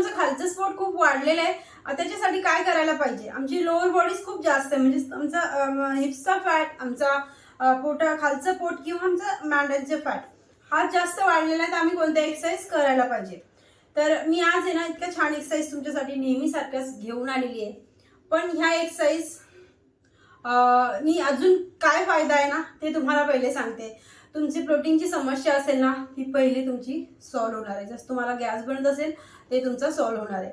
आमचं खालचं स्पोट खूप वाढलेलं आहे. त्याच्यासाठी काय करायला पाहिजे? आमची लोअर बॉडीज खूप जास्त आहे. म्हणजे आमचा हिप्सचा फॅट आमचा पोटा खालचं पोट किंवा आमचं मॅन्डलचं फॅट हा जास्त वाढलेला आहे. तर आम्ही कोणत्या एक्सरसाइज करायला पाहिजे? तर मी आज आहे ना इतक्या छान एक्सरसाइज तुमच्यासाठी नेहमीसारख्याच घेऊन आलेली आहे. पण ह्या एक्सरसाइज नी अजून काय फायदा आहे ना ते तुम्हाला पहिले सांगते. तुमची प्रोटीनची समस्या असेल ना ती पहिली तुमची सॉल्व्ह होणार आहे. जसं तुम्हाला गॅस बनत असेल ते तुमचं सॉल्व्ह होणार आहे.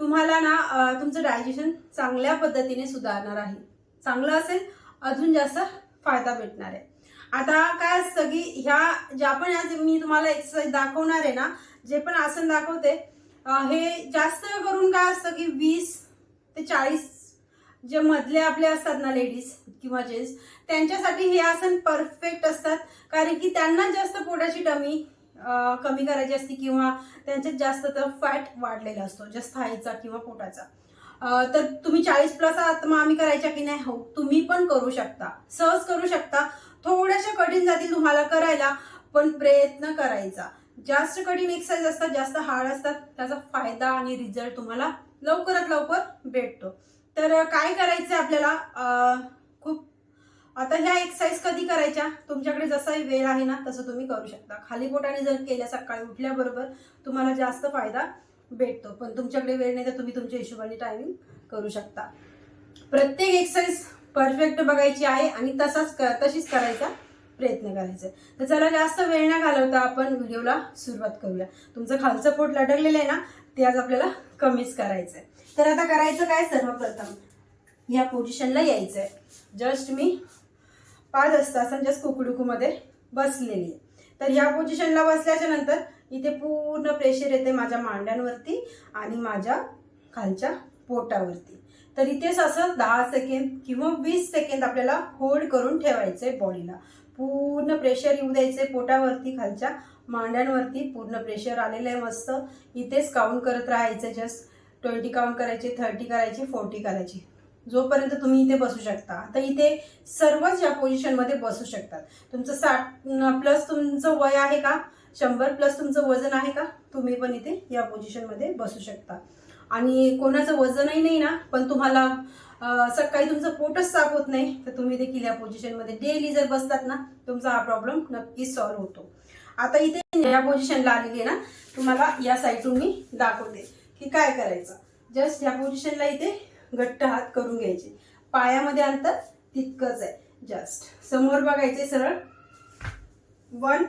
तुम्हाला ना तुमचं डायजेशन चांगल्या पद्धतीने सुधारणार आहे. चांगलं असेल अजून जास्त फायदा भेटणार आहे. आता काय असतं की ह्या ज्या पण आज मी तुम्हाला एक्सरसाइज दाखवणार आहे ना जे पण आसन दाखवते हे जास्त करून काय असतं की वीस ते चाळीस जे मधले आपले असतात ना लेडीज किंवा जेंट्स त्यांच्यासाठी हे आसन परफेक्ट असतात. कारण की त्यांना जास्त पोटाची डमी कमी करायची असते किंवा त्यांच्यात जास्त तर फॅट वाढलेला असतो जास्त थाईचा किंवा पोटाचा. तर तुम्ही चाळीस प्लस आहात मग आम्ही करायच्या की नाही? हो तुम्ही पण करू शकता. सहज करू शकता. थोड्याशा कठीण जातील तुम्हाला करायला पण प्रयत्न करायचा. जास्त कठीण एक्सरसाइज असतात जास्त हार्ड असतात त्याचा फायदा आणि रिझल्ट तुम्हाला लवकरात लवकर भेटतो. तर काय करायचं आपल्याला? खूप आता ह्या एक्सरसाइज कधी करायच्या? तुमच्याकडे जसाही वेळ आहे ना तसं तुम्ही करू शकता. खाली पोटाने जर केल्या सकाळी उठल्याबरोबर तुम्हाला जास्त फायदा भेटतो. पण तुमच्याकडे वेळ नाही तर तुम्ही तुमच्या हिशोबाने टायमिंग करू शकता. प्रत्येक एक्सरसाइज परफेक्ट बघायची आहे आणि तसाच क- तशीच करायचा प्रयत्न करायचा आहे. तर चला जास्त वेळ न घालवता आपण व्हिडिओला सुरुवात करूया. तुमचं खालचं पोट लटकलेलं आहे ना ते आज आपल्याला कमीच करायचं आहे तर आता करायचं काय सर्वप्रथम? या पोझिशनला यायचं आहे जस्ट मी पाच असतासन जस्ट कुकडुकूमध्ये बसलेली आहे. तर ह्या पोझिशनला बसल्याच्या नंतर इथे पूर्ण प्रेशर येते माझ्या मांड्यांवरती आणि माझ्या खालच्या पोटावरती. तर इथेच असं दहा सेकंद किंवा वीस सेकंद आपल्याला होल्ड करून ठेवायचं आहे बॉडीला पूर्ण प्रेशर येऊ द्यायचंय पोटावरती खालच्या मांड्यांवरती. पूर्ण प्रेशर आलेलं आहे मस्त. इथेच काउंट करत राहायचं जस्ट ट्वेंटी काउंट करायचे थर्टी करायची फोर्टी करायची. जोपर्यंत तुम्ही इथे बसू शकता आता इथे सर्वच या पोझिशनमध्ये बसू शकतात. तुमचं साठ प्लस तुमचं वय आहे का? शंभर प्लस तुमचं वजन आहे का? तुम्ही पण इथे या पोझिशनमध्ये बसू शकता. आणि कोणाचं वजनही नाही ना पण तुम्हाला सकाळी तुमचं पोटच साफ होत नाही तर तुम्ही देखील या पोझिशनमध्ये डेली जर बसतात ना तुमचा हा प्रॉब्लेम नक्कीच सॉल्व्ह होतो. आता इथे या पोझिशनला आलेली आहे ना तुम्हाला या साईडून मी दाखवते. की काय करायचं? जस्ट या पोझिशनला इथे घट्ट हात करून घ्यायचे. पायामध्ये अंतर तितकंच आहे. जस्ट समोर बघायचे सरळ. One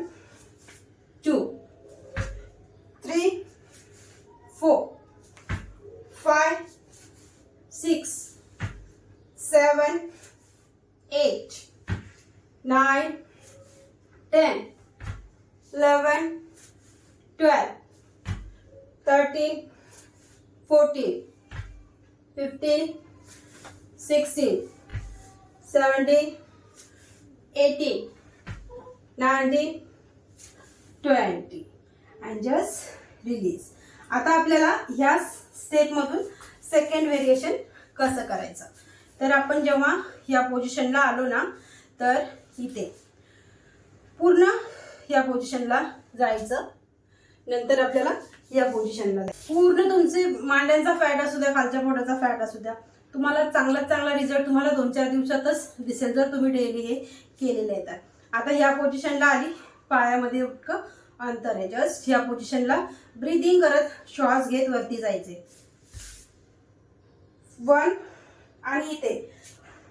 two three four five six seven eight nine ten eleven twelve thirteen fourteen fifteen sixteen seventeen eighteen nineteen twenty. And just release आता आपल्याला ह्या स्टेपमधून सेकंड व्हेरिएशन कसं करायचं? तर आपण जेव्हा या पोझिशनला आलो ना तर इथे पूर्ण या पोझिशनला जायचं. नंतर आपल्याला या पोझिशनला पूर्ण तुमचे मांड्यांचा फॅट असू द्या खालच्या पोटाचा फॅट असू द्या तुम्हाला चांगलाच चांगला रिझल्ट तुम्हाला दोन चार दिवसातच दिसेल जर तुम्ही डेली हे केलेले आहे आता ह्या पोझिशनला आली पायामध्ये इतकं अंतर आहे. जस्ट ह्या पोझिशनला ब्रिदिंग करत श्वास घेत वरती जायचे. वन आणि इथे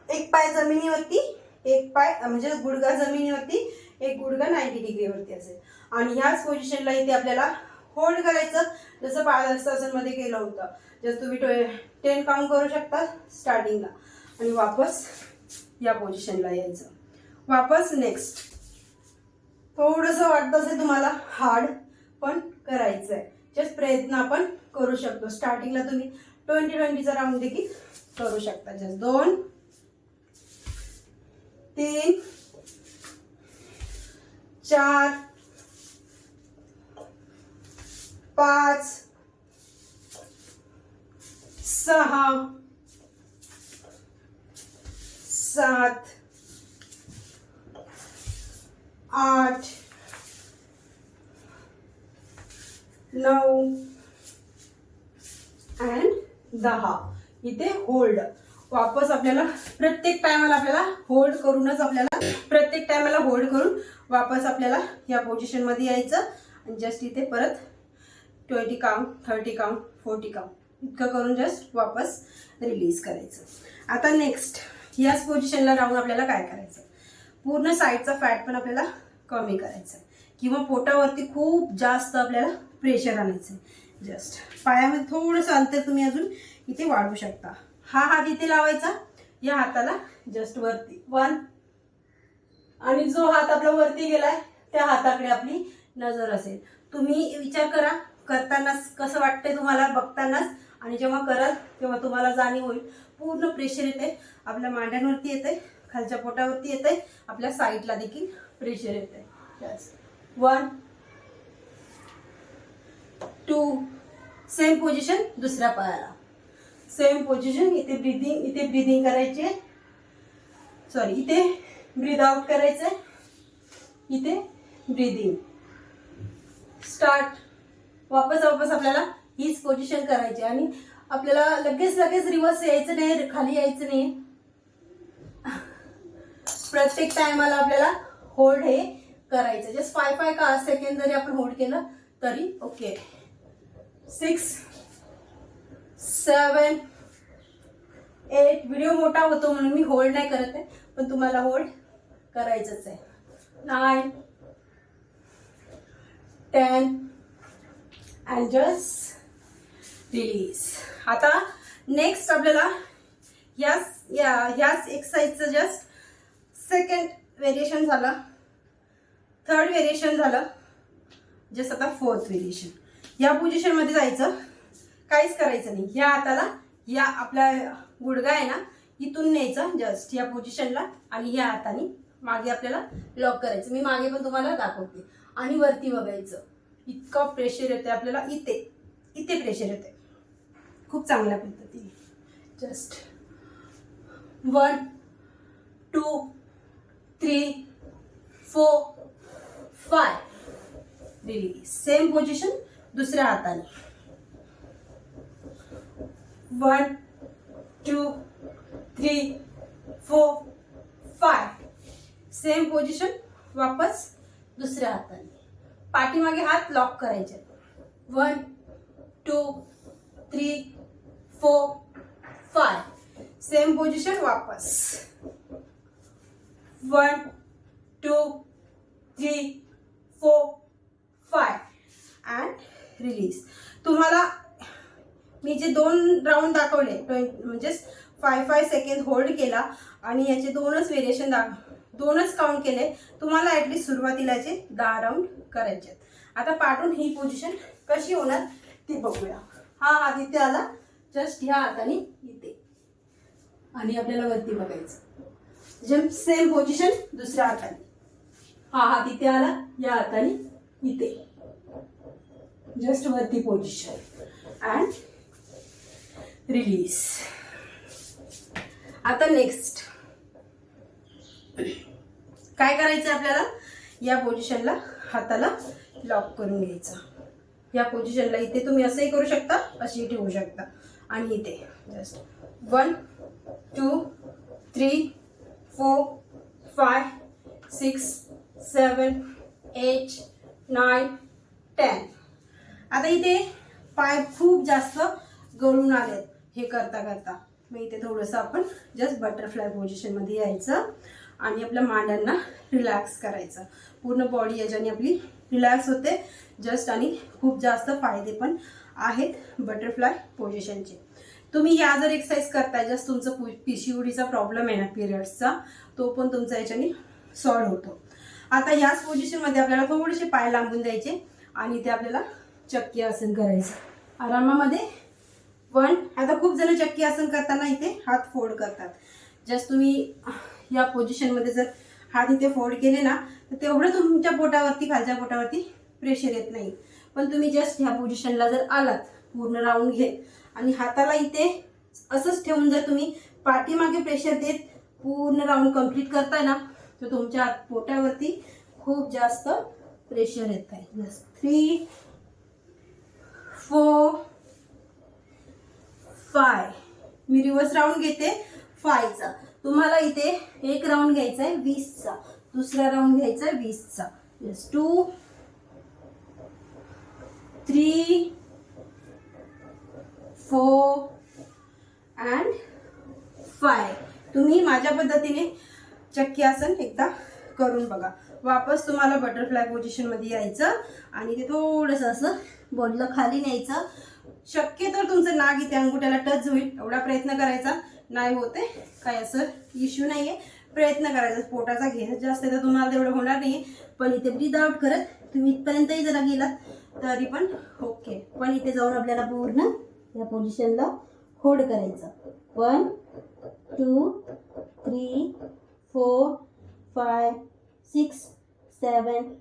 एक पाय जमिनीवरती एक पाय म्हणजे गुडघा जमिनीवरती एक गुडघा नाईन्टी डिग्रीवरती असेल. आणि ह्याच पोझिशनला इथे आपल्याला होल्ड करायचं. जसं पादहस्तासनमध्ये केलं होतं. जसं तुम्ही टेन काउंट करू शकता स्टार्टिंगला आणि वापस या पोझिशनला यायचं. वापस नेक्स्ट थोडंसं वाटतं असेल तुम्हाला हार्ड पण करायचं आहे जस्ट प्रयत्न आपण करू शकतो. स्टार्टिंगला तुम्ही ट्वेंटी ट्वेंटीचा राऊंड देखील करू शकता. जस्ट दोन तीन चार पाच सहा सात आठ नऊ अँड दहा. इथे होल्ड वापस आपल्याला प्रत्येक टायमाला आपल्याला होल्ड करूनच आपल्याला प्रत्येक टायमाला होल्ड करून वापस आपल्याला या पोझिशनमध्ये यायचं. आणि जस्ट इथे परत twenty count thirty count forty count इतकं करून जस्ट वापस रिलीज करायचं. आता नेक्स्ट याच पोझिशनला राहून आपल्याला काय करायचं? पूर्ण साईडचा फॅट पण आपल्याला कमी करायचा. किंवा पोटावरती खूप जास्त आपल्याला प्रेशर आणायचं. जस्ट पायामध्ये थोडंसं अंतर तुम्ही अजून इथे वाढवू शकता. हा हात इथे लावायचा. या हाताला जस्ट वरती. वन आणि जो हात आपला वरती गेलाय त्या हाताकडे आपली नजर असेल. तुम्ही विचार करा करतानाच कसं वाटतंय तुम्हाला बघतानाच आणि जेव्हा कराल तेव्हा तुम्हाला जाणीव होईल. पूर्ण प्रेशर येते आपल्या मांड्यांवरती येते खालच्या पोटावरती येते आपल्या साईडला देखील प्रेशर येते वन टू सेम पोझिशन दुसऱ्या पायाला. सेम पोझिशन इथे ब्रिदिंग इथे ब्रिदिंग करायचे. सॉरी इथे ब्रीद आउट करायचंय. इथे ब्रिदिंग स्टार्ट वापस वापस आपल्याला हीच पोझिशन करायची. आणि आपल्याला लगेच लगेच रिवर्स यायचं नाही खाली यायचं नाही. प्रत्येक टायमाला आपल्याला होल्ड हे करायचं. जस्ट फाय फाय का सेकंड जरी आपण होल्ड केलं तरी okay six seven eight video मोठा होतो म्हणून मी होल्ड नाही करत आहे पण तुम्हाला होल्ड करायचंच आहे. Nine ten and just release आता नेक्स्ट आपल्याला ह्याच या ह्याच एक्सरसाइजचं जस्ट सेकंड व्हेरिएशन झालं. थर्ड व्हेरिएशन झालं. जस्ट आता फोर्थ व्हेरिएशन या पोझिशनमध्ये जायचं. काहीच करायचं नाही. या हाताला या आपल्या गुडगा आहे ना इथून न्यायचं जस्ट या पोझिशनला आणि या हाताने मागे आपल्याला लॉक करायचं. मी मागे पण तुम्हाला दाखवते. आणि वरती बघायचं. इतका प्रेशर येते आपल्याला इथे इथे प्रेशर येते खूप चांगल्या पद्धतीने. Just one two three four five release same position दुसऱ्या हाताने. One two three four five same position वापस दुसऱ्या हाताने. पाठीमागे हात लॉक करायचे. One two three four five same position वापस. One two three four five and release तुम्हाला मी जे दोन राऊंड दाखवले ट्वें- म्हणजेच फाय फाय सेकंड होल्ड केला आणि याचे दोनच व्हेरिएशन दाख दोनच काउंट केले. तुम्हाला ॲटलीस्ट सुरुवातीला याचे दहा राऊंड करायचे आहेत. आता पाठून ही पोझिशन कशी होणार ती बघूया. हा हात इथे आला. जस्ट ह्या हाताने इथे. आणि आपल्याला वरती बघायचं. जे सेम पोझिशन दुसऱ्या हाताने. हा हात इथे आला. या हाताने इथे. जस्ट वरती पोझिशन अँड रिलीज आता नेक्स्ट काय करायचं आपल्याला? या पोझिशनला हाताला लॉक करून घ्यायचा. या पोझिशनला इथे तुम्ही असंही करू शकता अशी ठेवू शकता. आणि इथे just one two three four five six seven eight nine ten आता इथे पाय खूप जास्त गळून आलेत. हे करता करता मग इथे थोडंसं आपण जस्ट बटरफ्लाय पोझिशनमध्ये यायचं. आणि आपल्या मांड्यांना रिलॅक्स करायचं. पूर्ण बॉडी याच्याने आपली रिलॅक्स होते. जस्ट आणि खूप जास्त फायदे पण आहेत बटरफ्लाय पोझिशनचे तुम्ही या जर एक्सरसाइज करताय जस्ट तुमचं पी सी ओडीचा प्रॉब्लेम आहे ना पिरियड्सचा तो पण तुमचा याच्याने सॉल्व्ह होतो. आता याच पोझिशनमध्ये आपल्याला थोडेसे पाय लांबून द्यायचे आणि ते आपल्याला चक्की आसन करायचं. आरामामध्ये वन आता खूप जण चक्की आसन करताना इथे हात फोड करतात. जस्ट तुम्ही या पोझिशनमध्ये जर हात इथे फोल्ड केले ना तर तेवढं तुमच्या पोटावरती खालच्या पोटावरती प्रेशर येत नाही. पण तुम्ही जस्ट ह्या पोझिशनला जर आलात पूर्ण राऊंड घेत आणि हाताला इथे असंच ठेवून जर तुम्ही पाठीमागे प्रेशर देत पूर्ण राऊंड कंप्लीट करताय ना तर तुमच्या पोटावरती खूप जास्त प्रेशर येत आहे. जस्ट थ्री फोर फाय मी रिवर्स राऊंड घेते फायचा तुम्हाला इथे एक राऊंड घ्यायचा आहे वीसचा. दुसरा राऊंड घ्यायचा आहे वीसचा. Yes two three four and five तुम्ही माझ्या पद्धतीने चक्की आसन एकदा करून बघा. वापस तुम्हाला बटरफ्लाय पोझिशनमध्ये यायचं आणि ते थोडंसं असं बोललं खाली न्यायचं. शक्यतो तुमचं नाग इथे अंगुठ्याला टच होईल एवढा प्रयत्न करायचा. नाही होते काय असं इश्यू नाही आहे प्रयत्न करायचा. पोटाचा घेर जास्त तर तुम्हाला तेवढं होणार नाही. पण इथे ब्रीद आउट करत तुम्ही इथपर्यंतही जरा गेलात तरी पण ओके पण इथे जाऊन आपल्याला पूर्ण या पोझिशनला होल्ड करायचं. One two three four five six seven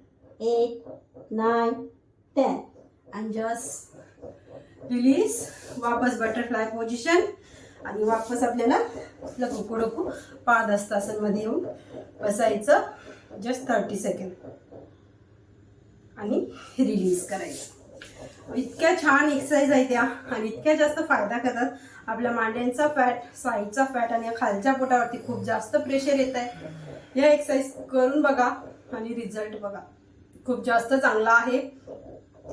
eight nine ten and just release वापस बटरफ्लाय पोझिशन आणि वापस आपल्याला आपलं डोकं डोकं तासांमध्ये येऊन बसायचं. जस्ट थर्टी सेकंड आणि रिलीज करायचं. इतक्या छान एक्सरसाइज आहे त्या. आणि इतक्या जास्त फायदा करतात. आपल्या मांड्यांचा फॅट साईडचा फॅट आणि या खालच्या पोटावरती खूप जास्त प्रेशर येत आहे. या एक्सरसाइज करून बघा आणि रिझल्ट बघा. खूप जास्त चांगला आहे.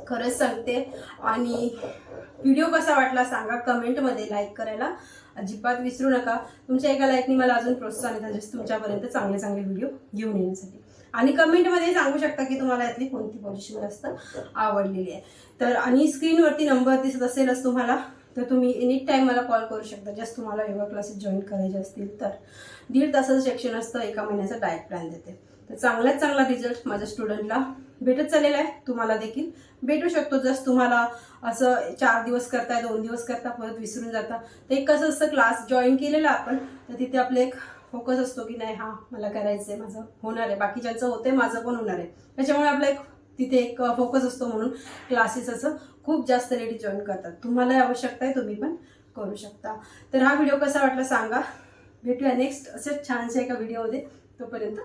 खरंच सांगते. आणि व्हिडिओ कसा वाटला सांगा कमेंटमध्ये लाईक करायला. अजिबात विसरू नका. तुमच्या एका लाईकनी मला अजून प्रोत्साहन येतं जसं तुमच्यापर्यंत चांगले चांगले व्हिडिओ घेऊन येण्यासाठी. आणि कमेंटमध्ये सांगू शकता की तुम्हाला यातली कोणती पोझिशन जास्त आवडलेली आहे. तर आणि स्क्रीनवरती नंबर दिसत असेलच तुम्हाला तर तुम्ही एनी टाईम मला कॉल करू शकता. जस्ट तुम्हाला योगा क्लासेस जॉईन करायचे असतील तर. दीड तासाचं सेक्शन असतं एका महिन्याचा डाएट प्लॅन देते. तर चांगल्यात चांगला रिझल्ट माझ्या स्टुडंटला भेटत चाललेला आहे तुम्हाला देखील. भेटू शकतो जस्ट तुम्हाला असं चार दिवस करताय दोन दिवस करता परत विसरून जाता. तर एक कसं असतं क्लास जॉईन केलेला आपण तर तिथे आपले एक फोकस असतो की नाही हा मला करायचं आहे माझं होणार आहे. बाकीच्यांचं होतंय माझं पण होणार आहे. त्याच्यामुळे आपला एक तिथे एक फोकस असतो म्हणून क्लासेस असं खूप जास्त लेडीज जॉईन करतात. तुम्हाला आवश्यकता आहे तुम्ही पण करू शकता. तर हा व्हिडिओ कसा वाटला सांगा. भेटूया नेक्स्ट असं छानशा एका व्हिडिओमध्ये तोपर्यंत